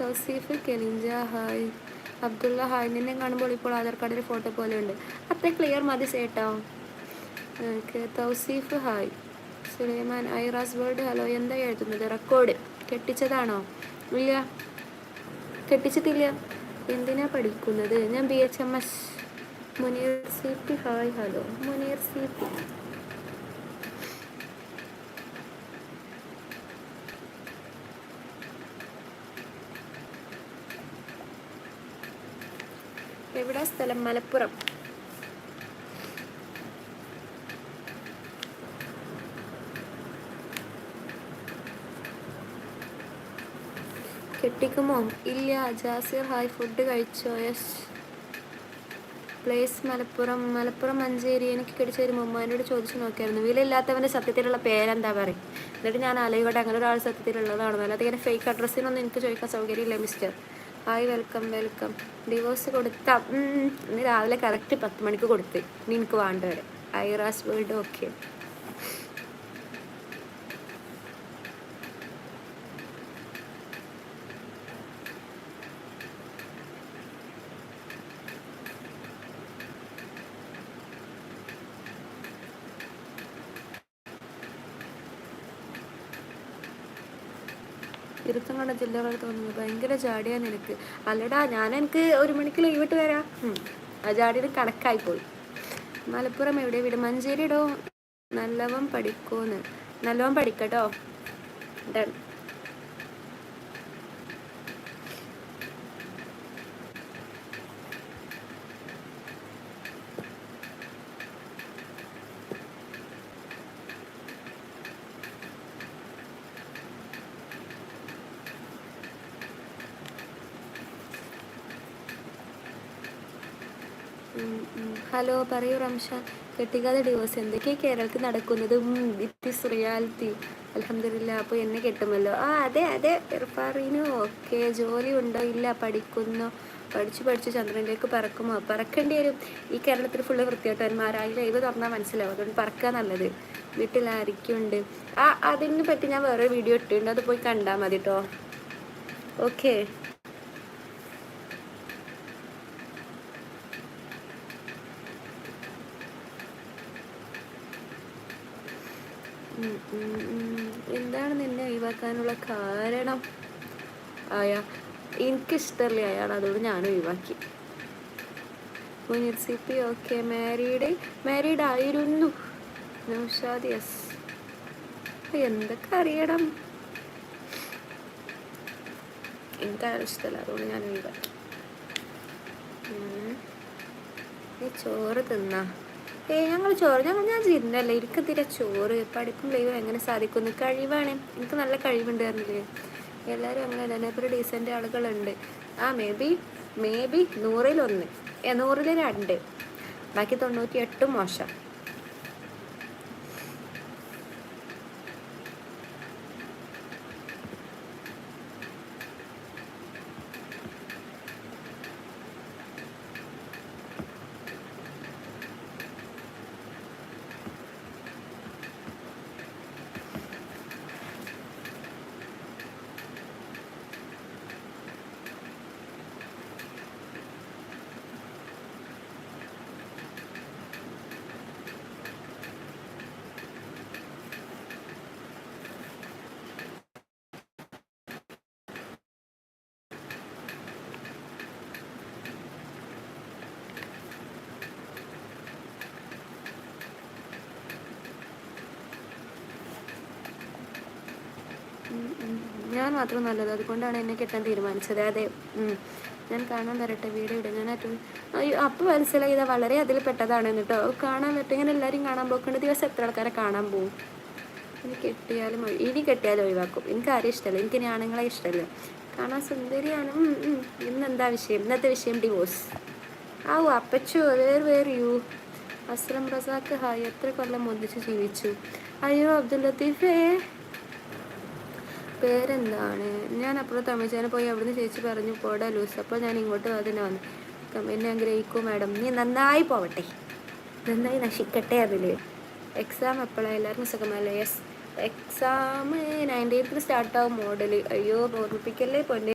തൗസീഫ് കെലിഞ്ച hi Abdulla hi നിന്നെ കാണുമ്പോൾ ഇപ്പോൾ ആധാർ കാർഡിന്റെ ഫോട്ടോ പോലെ ഉണ്ട്. അത്ര ക്ലിയർ മതി ചേട്ടാ Thouseef hi Sulaiman Airas world hello എന്താ എഴുതുന്നത്? റെക്കോർഡ് കെട്ടിച്ചതാണോ? ഇല്ല. കെട്ടിച്ചിട്ടില്ല. എന്തിനാ പഠിക്കുന്നത്? ഞാൻ B H M S Muneer C P hi hello. Muneer C P എവിടാ സ്ഥലം? മലപ്പുറം. കെട്ടിക്കുമോ? ഇല്ല. ജാസിർ ഹായ്. ഫുഡ് കഴിച്ചോ? Yes place Malappuram. Malappuram Manjeri. എനിക്ക് കെട്ടിച്ച ഒരു മുമ്മാനോട് ചോദിച്ചു നോക്കിയായിരുന്നു. വീലില്ലാത്തവന്റെ സത്യത്തിലുള്ള പേരെന്താ പറയും? എന്നിട്ട് ഞാൻ അലയോട്ടെ അങ്ങനെ ഒരാൾ സത്യത്തിലുള്ളതാണെന്ന് അല്ലാതെ ഇങ്ങനെ ഫേക്ക് അഡ്രസ്സിനൊന്നും എനിക്ക് ചോദിക്കാൻ സൗകര്യമില്ല mister hi welcome welcome. Divorce കൊടുത്ത ഇന്ന് രാവിലെ കറക്റ്റ് പത്ത് മണിക്ക് കൊടുത്ത്. ഇനി എനിക്ക് വേണ്ടവരെ. Aira's world okay. ഇരുത്തങ്കണ്ട ജില്ലകളിൽ തോന്നുന്നു ഭയങ്കര ചാടിയാ നിനക്ക്. അല്ലടാ ഞാൻ എനിക്ക് ഒരു മണിക്ക് ലീവിട്ട് വരാം. ആ ചാടിയത് കണക്കായിപ്പോയി മലപ്പുറം എവിടെ? വീട് മഞ്ചേരിടോ നല്ലവൻ പഠിക്കൂന്ന്. നല്ലവൻ പഠിക്കട്ടോ? Done. ഹലോ പറയൂ റംഷാൻ കെട്ടിക്കാതെ ഡിവോഴ്സ് എന്തൊക്കെയാ കേരളത്തിൽ നടക്കുന്നത്? ഇറ്റ് ഇസ് റിയാലിറ്റി അലഹമില്ല അപ്പോൾ എന്നെ കിട്ടുമല്ലോ. ആ അതെ അതെ ഇർഫാറിനു. ഓക്കെ ജോലി ഉണ്ടോ? ഇല്ല പഠിക്കുന്നു. പഠിച്ചു പഠിച്ച് ചന്ദ്രനിലേക്ക് പറക്കുമോ? പറക്കേണ്ടി വരും. ഈ കേരളത്തിൽ ഫുള്ള് വൃത്തിയായിട്ടന്മാരായി ലൈവ് തുറന്നാൽ മനസ്സിലാവും. അതുകൊണ്ട് പറക്കുക നല്ലത്. വീട്ടിൽ ആരൊക്കെയുണ്ട് ആ അതിനെ പറ്റി ഞാൻ വേറെ വീഡിയോ ഇട്ടിട്ടുണ്ട്. അത് പോയി കണ്ടാൽ മതി കേട്ടോ ഓക്കെ എന്താണ് നിന്നെ ഒഴിവാക്കാനുള്ള കാരണം? ആയാ എനിക്കിഷ്ടമല്ലേ അയാൾ അതുകൊണ്ട് ഞാൻ ഒഴിവാക്കി. മുനിസിപ്പി ഓക്കെ മാരീഡ്. മാരീഡ് ആയിരുന്നു. നൗഷാദ് എന്തൊക്കെ അറിയണം? എനിക്കയാൾ ഇഷ്ടമല്ല അതുകൊണ്ട് ഞാൻ ഒഴിവാക്കി. നീ ചോറ് തിന്നാ. ഏ ഞങ്ങൾ ചോറ് ഞങ്ങൾ ഞാൻ ചെയ്യുന്നല്ല എനിക്ക് തീരെ ചോറ് പഠിപ്പും ലൈവും എങ്ങനെ സാധിക്കുന്നു? കഴിവാണ്. എനിക്ക് നല്ല കഴിവുണ്ട് പറഞ്ഞില്ലേ? എല്ലാവരും അങ്ങനെ തന്നെ ഇപ്പോൾ ഡീസന്റ് ആളുകളുണ്ട്. ആ മേ ബി മേ ബി നൂറിലൊന്ന്. നൂറിൽ രണ്ട്. ബാക്കി തൊണ്ണൂറ്റി എട്ടും മോശം. ഞാൻ മാത്രം നല്ലത്. അതുകൊണ്ടാണ് എന്നെ കെട്ടാൻ തീരുമാനിച്ചത്. അതെ ഞാൻ കാണാൻ വരട്ടെ വീട് ഇവിടെ. ഞാൻ ഏറ്റവും അയ്യോ അപ്പം മനസ്സിലായി. ഇതാ വളരെ അതിൽ പെട്ടതാണ് കേട്ടോ. കാണാൻ പറ്റും ഇങ്ങനെ എല്ലാവരും കാണാൻ പോക്കുണ്ട്. ദിവസം എത്ര ആൾക്കാരെ കാണാൻ പോകും ഇനി കെട്ടിയാലും ഇനി കെട്ടിയാലും ഒഴിവാക്കും. എനിക്ക് ആരും ഇഷ്ടമല്ല എനിക്ക് ഇനി ആണുങ്ങളെ ഇഷ്ടമല്ല കാണാൻ സുന്ദരിയാണ്. ഇന്നെന്താ വിഷയം? ഇന്നത്തെ വിഷയം ഡിവോഴ്സ് ആ Appachu where where you Aslam Razak hi. എത്ര കൊല്ലം ഒന്നിച്ച് ജീവിച്ചു? അയ്യോ അബ്ദുൽ ലത്തീഫേ. പേരെന്താണ്? ഞാൻ അപ്പുറം തമിഴ്ചാനെ പോയി അവിടുന്ന് ചേച്ചി പറഞ്ഞു പോടാ ലൂസ് അപ്പോൾ ഞാൻ ഇങ്ങോട്ട് അതിനെ വന്നു. എന്നെ ആഗ്രഹിക്കൂ മാഡം നീ നന്നായി പോവട്ടെ നന്നായി നശിക്കട്ടെ അതിൽ എക്സാം എപ്പോഴാണ് എല്ലാവർക്കും സുഖമല്ലേ? യെസ് എക്സാം നയന്റീൻത്തിന് സ്റ്റാർട്ടാവും മോഡൽ അയ്യോ ഓർമ്മിപ്പിക്കല്ലേ പൊന്നെ.